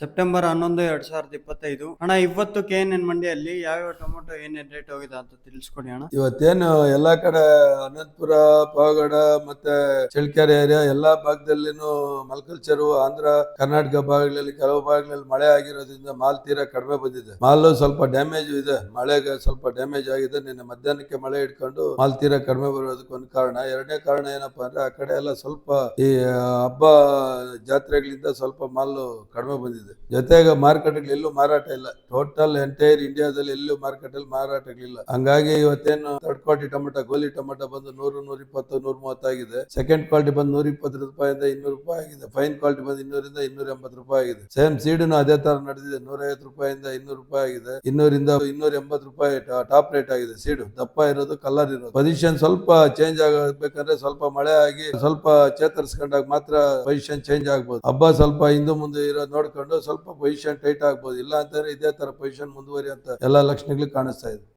September ಹನ್ನೊಂದು, ಎರಡ್ ಸಾವಿರದ ಇಪ್ಪತ್ತೈದು. ಅಣ್ಣ, ಇವತ್ತು ಕೆ ಎನ್ ಎನ್ ಮಂಡಿಯಲ್ಲಿ ಯಾವ್ಯಾವ ಟೊಮೊಟೊ ಏನೇನ್ ರೇಟ್ ಹೋಗಿದೆ ಅಂತ ತಿಳಿಸ್ಕೊಡಿ ಅಣ್ಣ. ಇವತ್ತೇನು ಎಲ್ಲಾ ಕಡೆ ಅನಂತಪುರ, ಪಾವಗಡ ಮತ್ತೆ ಚಳ್ಕೆರೆ ಏರಿಯಾ ಎಲ್ಲಾ ಭಾಗದಲ್ಲಿನೂ ಮಲ್ಕಲ್ಚರ್ ಆಂಧ್ರ, ಕರ್ನಾಟಕ ಭಾಗಗಳಲ್ಲಿ ಕೆಲವು ಭಾಗಗಳಲ್ಲಿ ಮಳೆ ಆಗಿರೋದ್ರಿಂದ ಮಾಲ್ ತೀರಾ ಕಡಿಮೆ ಬಂದಿದೆ. ಮಾಲ್ ಸ್ವಲ್ಪ ಡ್ಯಾಮೇಜ್ ಇದೆ. ಮಳೆಗೆ ಸ್ವಲ್ಪ ಡ್ಯಾಮೇಜ್ ಆಗಿದೆ. ನಿನ್ನೆ ಮಧ್ಯಾಹ್ನಕ್ಕೆ ಮಳೆ ಇಟ್ಕೊಂಡು ಮಾಲ್ ತೀರಾ ಕಡಿಮೆ ಬರೋದಕ್ಕೆ ಒಂದು ಕಾರಣ. ಎರಡನೇ ಕಾರಣ ಏನಪ್ಪಾ ಅಂದ್ರೆ ಆ ಕಡೆ ಎಲ್ಲ ಸ್ವಲ್ಪ ಈ ಹಬ್ಬ ಜಾತ್ರೆಗಳಿಂದ ಸ್ವಲ್ಪ ಮಾಲ್ ಕಡಿಮೆ ಬಂದಿದೆ. ಜೊತೆಗೆ ಮಾರುಕಟ್ಟೆಗಳು ಎಲ್ಲೂ ಮಾರಾಟ ಇಲ್ಲ. ಟೋಟಲ್ ಎಂಟೈರ್ ಇಂಡಿಯಾದಲ್ಲಿ ಎಲ್ಲೂ ಮಾರುಕಟ್ಟೆಯಲ್ಲಿ ಮಾರಾಟಗಳಿಲ್ಲ ಹಂಗಾಗಿ ಇವತ್ತೇನು ಥರ್ಡ್ ಕ್ವಾಲಿಟಿ ಟೊಮೆಟೊ ಗೋಲಿ ಟೊಮೆಟೊ ಬಂದು ನೂರು ನೂರ ಇಪ್ಪತ್ತು ನೂರ ಮೂವತ್ತಾಗಿದೆ ಸೆಕೆಂಡ್ ಕ್ವಾಲಿಟಿ ಬಂದು ನೂರ ಇಪ್ಪತ್ತು ರೂಪಾಯಿಂದ ಇನ್ನೂರು ರೂಪಾಯಿ ಆಗಿದೆ. ಫೈನ್ ಕ್ವಾಲಿಟಿ ಬಂದು ಇನ್ನೂರಿಂದ ಇನ್ನೂರ ಎಂಬತ್ತು ರೂಪಾಯಿ ಆಗಿದೆ. ಸೇಮ್ ಸೀಡ್ನು ಅದೇ ತರ ನಡೆದಿದೆ. ನೂರ ಐವತ್ತು ರೂಪಾಯಿಂದ ಇನ್ನೂರು ರೂಪಾಯಿ ಆಗಿದೆ. ಇನ್ನೂರಿಂದ ಇನ್ನೂರ ಎಂಬತ್ತು ರೂಪಾಯಿ ಟಾಪ್ ರೇಟ್ ಆಗಿದೆ ಸೀಡು ದಪ್ಪ ಇರೋದು ಕಲರ್ ಇರೋದು. ಪೊಸಿಷನ್ ಸ್ವಲ್ಪ ಚೇಂಜ್ ಆಗಬೇಕಂದ್ರೆ ಸ್ವಲ್ಪ ಮಳೆ ಆಗಿ ಸ್ವಲ್ಪ ಚೇತರಿಸ್ಕೊಂಡಾಗ ಮಾತ್ರ ಪೊಸಿಷನ್ ಚೇಂಜ್ ಆಗ್ಬೋದು. ಹಬ್ಬ ಸ್ವಲ್ಪ ಹಿಂದೆ ಮುಂದೆ ಇರೋದು ನೋಡ್ಕೊಂಡು ಸ್ವಲ್ಪ ಪೊಸಿಷನ್ ಟೈಟ್ ಆಗ್ಬೋದು. ಇಲ್ಲ ಅಂತಂದ್ರೆ ಇದೇ ತರ ಪೊಸಿಷನ್ ಮುಂದುವರಿ ಅಂತ ಎಲ್ಲಾ ಲಕ್ಷಣಗಳು ಕಾಣಿಸ್ತಾ ಇದೆ.